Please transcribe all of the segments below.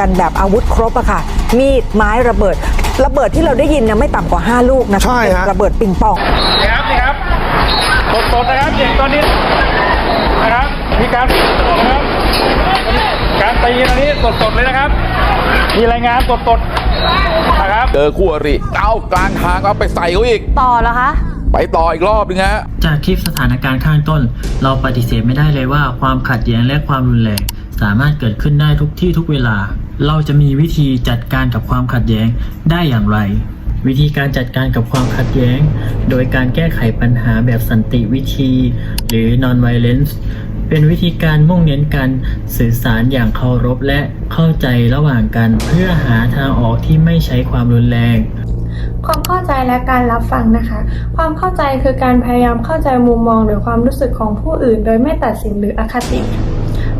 กันแบบอาวุธครบอะค่ะ มีดไม้ระเบิด ระเบิดที่เราได้ยินเนี่ยไม่ต่ำกว่า 5 ลูกนะคะใช่ฮะ เป็นระเบิดปิงปอง นี่ครับนี่ครับสดๆนะครับเด็กตอนนี้นะครับมีการสดๆนะครับการตีตอนนี้สดๆเลยนะครับ มีรายงานสดๆนะครับ เจอคู่อริเอากลางทางเอาไปใส่เขาอีก ต่อแล้วคะ ไปต่ออีกรอบนึงฮะ จากคลิปสถานการณ์ข้างต้น เราปฏิเสธไม่ได้เลยว่าความขัดแย้งและความรุนแรง สามารถเกิดขึ้นได้ทุกที่ทุกเวลา เราจะมีวิธีจัดการกับความขัดแย้งได้อย่างไร วิธีการจัดการกับความขัดแย้ง โดยการแก้ไขปัญหาแบบสันติวิธี หรือ non-violence เป็นวิธีการมุ่งเน้นการสื่อสารอย่างเคารพและเข้าใจระหว่างกันเพื่อหาทางออกที่ไม่ใช้ความรุนแรง ความเข้าใจและการรับฟังนะคะ ความเข้าใจคือการพยายามเข้าใจมุมมองหรือความรู้สึกของผู้อื่น โดยไม่ตัดสินหรืออคติ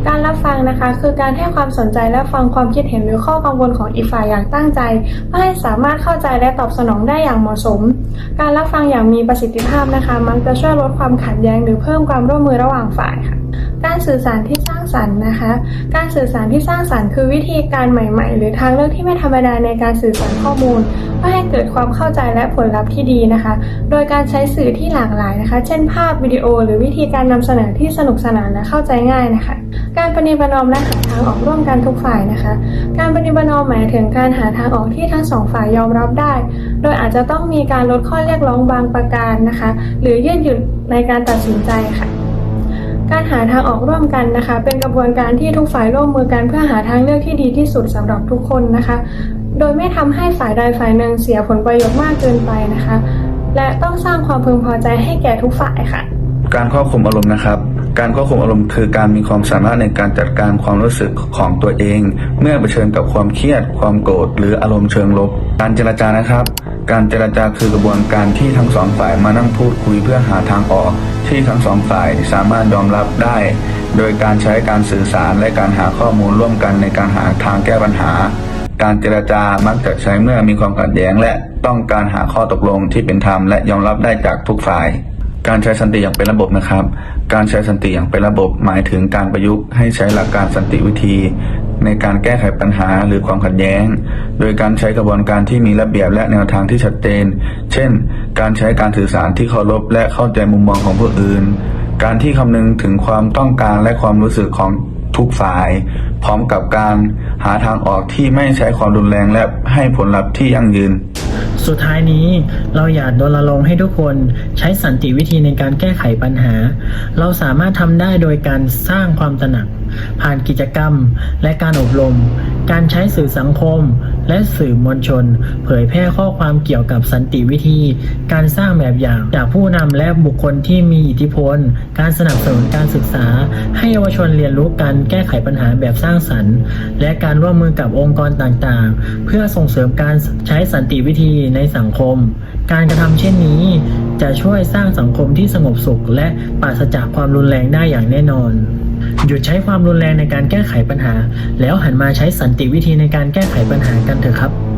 การรับฟังนะคะ คือการให้ความสนใจและฟังความคิดเห็นหรือข้อกังวลของอีกฝ่ายอย่างตั้งใจเพื่อให้สามารถเข้าใจและตอบสนองได้อย่างเหมาะสม การรับฟังอย่างมีประสิทธิภาพนะคะ มันจะช่วยลดความขัดแย้งหรือเพิ่มความร่วมมือระหว่างฝ่ายค่ะ การสื่อสารที่สร้างสรรค์นะคะ การสื่อสารที่สร้างสรรค์คือวิธีการใหม่ ๆ หรือทางเลือกที่ไม่ธรรมดาในการสื่อสารข้อมูลเพื่อให้เกิดความเข้าใจและผลลัพธ์ที่ดีนะคะ โดยการใช้สื่อที่หลากหลายนะคะ เช่นภาพวิดีโอ หรือวิธีการนำเสนอที่สนุกสนานและเข้าใจง่ายนะคะ การปฏิบัตินอมและหาทางออกร่วมกันทุกฝ่ายนะคะ การปฏิบัตินอมหมายถึงการหาทางออกที่ทั้งสองฝ่ายยอมรับได้ โดยอาจจะต้องมีการลดข้อเรียกร้องบางประการนะคะ หรือยืดหยุ่นในการตัดสินใจค่ะ การหาทางออกร่วมกันนะคะ เป็นกระบวนการที่ทุกฝ่ายร่วมมือกันเพื่อหาทางเลือกที่ดีที่สุดสำหรับทุกคนนะคะ โดยไม่ทำให้ฝ่ายใดฝ่ายหนึ่งเสียผลประโยชน์มากเกินไปนะคะ และต้องสร้างความพึงพอใจให้แก่ทุกฝ่ายค่ะ การควบคุมอารมณ์นะครับ การควบคุมอารมณ์คือการมีความสามารถในการจัดการความรู้สึกของตัวเอง เมื่อเผชิญกับความเครียด ความโกรธหรืออารมณ์เชิงลบ การเจรจานะครับ การเจรจาคือกระบวนการที่ทั้งสองฝ่ายมานั่งพูดคุยเพื่อหาทางออก ที่ทั้งสองฝ่ายสามารถยอมรับได้ โดยการใช้การสื่อสารและการหาข้อมูลร่วมกันในการหาทางแก้ปัญหา การเจรจามักจะใช้เมื่อมีความขัดแย้งและต้องการหาข้อตกลงที่เป็นธรรมและยอมรับได้จากทุกฝ่าย การใช้สันติอย่างเป็นระบบนะครับ การใช้สันติอย่างเป็นระบบหมายถึงการประยุกต์ให้ใช้หลักการสันติวิธี ในการแก้ไขปัญหาหรือความขัดแย้ง โดยการใช้กระบวนการที่มีระเบียบและแนวทางที่ชัดเจน เช่น การใช้การสื่อสารที่เคารพและเข้าใจมุมมองของผู้อื่น การที่คำนึงถึงความต้องการและความรู้สึกของทุกฝ่าย พร้อมกับการหาทางออกที่ไม่ใช้ความรุนแรงและให้ผลลัพธ์ที่ยั่งยืน สุดท้ายนี้เราอยากรณรงค์ให้ทุกคนใช้สันติวิธีในการแก้ไขปัญหา เราสามารถทำได้โดยการสร้างความตระหนัก ผ่านกิจกรรม และการอบรม การใช้สื่อสังคม และสื่อมวลชน เผยแพร่ข้อความเกี่ยวกับสันติวิธี การสร้างแบบอย่างจากผู้นำและบุคคลที่มีอิทธิพล การสนับสนุนการศึกษา ให้เยาวชนเรียนรู้การแก้ไขปัญหาแบบสร้างสรรค์ และการร่วมมือกับองค์กรต่างๆ เพื่อส่งเสริมการใช้สันติวิธีในสังคม การกระทำเช่นนี้ จะช่วยสร้างสังคมที่สงบสุข และปราศจากความรุนแรงได้อย่างแน่นอน หยุดใช้ความรุนแรงในการแก้ไขปัญหา แล้วหันมาใช้สันติวิธีในการแก้ไขปัญหากันเถอะครับ